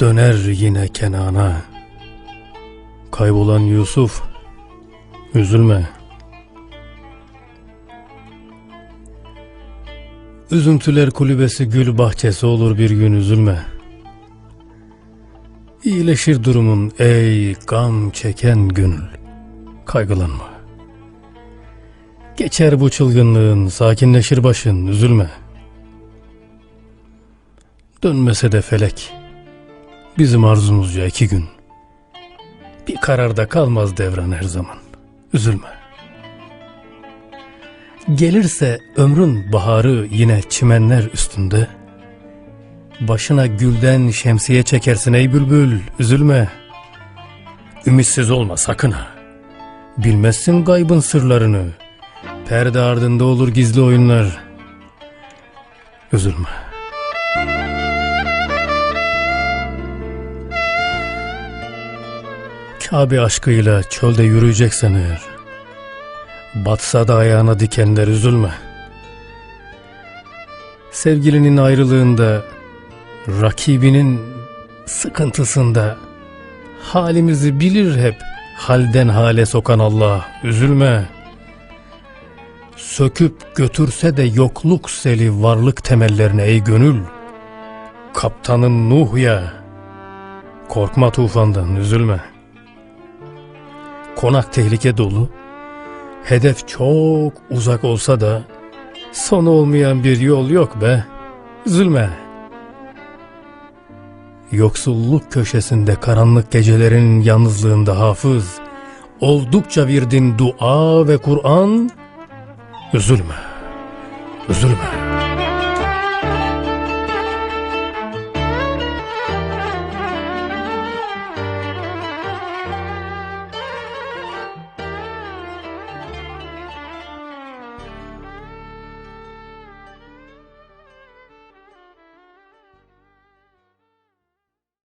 Döner yine Kenan'a. Kaybolan Yusuf, üzülme. Üzüntüler kulübesi gül bahçesi olur bir gün üzülme. İyileşir durumun ey gam çeken gönül. Kaygılanma. Geçer bu çılgınlığın, sakinleşir başın, üzülme. Dönmese de felek, bizim arzumuzca iki gün. Bir kararda kalmaz devran her zaman, üzülme. Gelirse ömrün baharı yine çimenler üstünde, Başına gülden şemsiye çekersin ey bülbül, üzülme. Ümitsiz olma sakın ha. Bilmezsin gaybın sırlarını. Perde ardında olur gizli oyunlar. Üzülme. Kabe aşkıyla çölde yürüyeceksen eğer. Batsa da ayağına dikenler üzülme. Sevgilinin ayrılığında, rakibinin sıkıntısında halimizi bilir hep halden hale sokan Allah üzülme. Söküp götürse de yokluk seli varlık temellerine ey gönül. Kaptanın Nuh ya. Korkma tufandan üzülme. Konak tehlike dolu. Hedef çok uzak olsa da sonu olmayan bir yol yok be. Üzülme. Yoksulluk köşesinde karanlık gecelerin yalnızlığında hafız, oldukça virdin dua ve Kur'an, üzülme, üzülme.